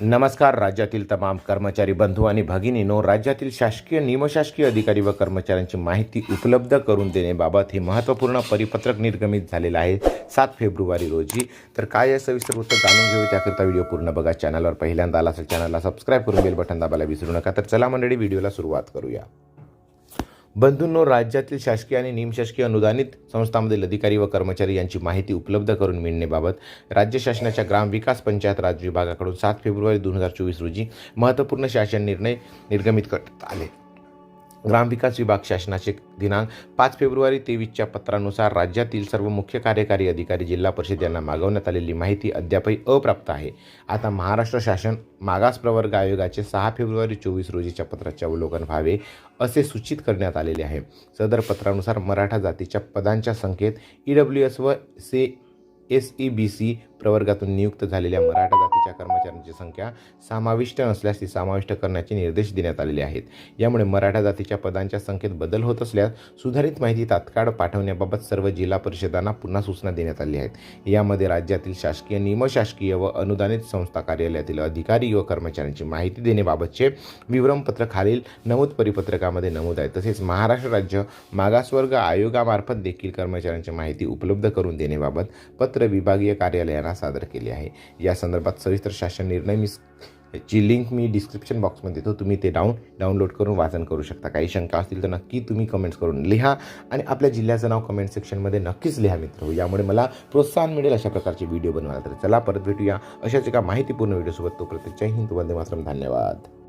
नमस्कार राज्यातील तमाम कर्मचारी बंधू आणि भगिनीनो राज्यातील शासकीय निमशासकीय अधिकारी व कर्मचाऱ्यांची माहिती उपलब्ध करून देण्याबाबत हे महत्त्वपूर्ण परिपत्रक निर्गमित झालेलं आहे सात फेब्रुवारी रोजी. तर काय आहे सविस्तर उत्तर जाणून घेऊ. त्याकरिता व्हिडिओ पूर्ण बघा. चॅनलवर पहिल्यांदा आला असेल चॅनलला सबस्क्राईब करून बेल बटन दाबायला विसरू नका. तर चला मंडळी व्हिडिओला सुरुवात करूया. बंधूंनो राज्यातील शासकीय आणि निमशासकीय अनुदानित संस्थांमधील अधिकारी व कर्मचारी यांची माहिती उपलब्ध करून मिळण्याबाबत राज्य शासनाच्या ग्रामविकास पंचायत राज विभागाकडून सात फेब्रुवारी दोन हजार चोवीस रोजी महत्त्वपूर्ण शासन निर्णय निर्गमित करण्यात आले. ग्रामविकास विभाग शासनाचे दिनांक पाच फेब्रुवारी तेवीसच्या पत्रानुसार राज्यातील सर्व मुख्य कार्यकारी अधिकारी जिल्हा परिषद यांना मागवण्यात आलेली माहिती अद्यापही अप्राप्त आहे. आता महाराष्ट्र शासन मागास प्रवर्ग आयोगाचे सहा फेब्रुवारी चोवीस रोजीच्या पत्राचे अवलोकन व्हावे असे सूचित करण्यात आलेले आहे. सदर पत्रानुसार मराठा जातीच्या पदांच्या संख्येत ई डब्ल्यू एस व से एस ई बी सी प्रवर्गातून नियुक्त झालेल्या मराठा जातीच्या कर्मचाऱ्यांची संख्या समाविष्ट नसल्यास ती समाविष्ट करण्याचे निर्देश देण्यात आलेले आहेत. यामुळे मराठा जातीच्या पदांच्या संख्येत बदल होत असल्यास सुधारित माहिती तात्काळ पाठवण्याबाबत सर्व जिल्हा परिषदांना पुन्हा सूचना देण्यात आली आहेत. यामध्ये राज्यातील शासकीय निमशासकीय व अनुदानित संस्था कार्यालयातील अधिकारी व कर्मचाऱ्यांची माहिती देण्याबाबतचे विवरणपत्र खालील नमूद परिपत्रकामध्ये नमूद आहे. तसेच महाराष्ट्र राज्य मागासवर्ग आयोगामार्फत देखील कर्मचाऱ्यांची माहिती उपलब्ध करून देण्याबाबत पत्र विभागीय कार्यालयांना सादर केली आहे. या संदर्भात सविस्तर शासन निर्णय मी ची लिंक मी डिस्क्रिप्शन बॉक्समध्ये देतो तुम्ही ते डाऊन डाउनलोड करून वाचन करू शकता. काही शंका असतील तर नक्की तुम्ही कमेंट्स करून लिहा आणि आपल्या जिल्ह्याचं नाव कमेंट सेक्शनमध्ये नक्कीच लिहा मित्र. यामुळे मला प्रोत्साहन मिळेल अशा प्रकारचे व्हिडिओ बनवायला. तर चला परत भेटूया. अशाच एका माहितीपूर्ण व्हिडिओसोबत तोपर्यंत जय हिंद वंदे मातरम. धन्यवाद.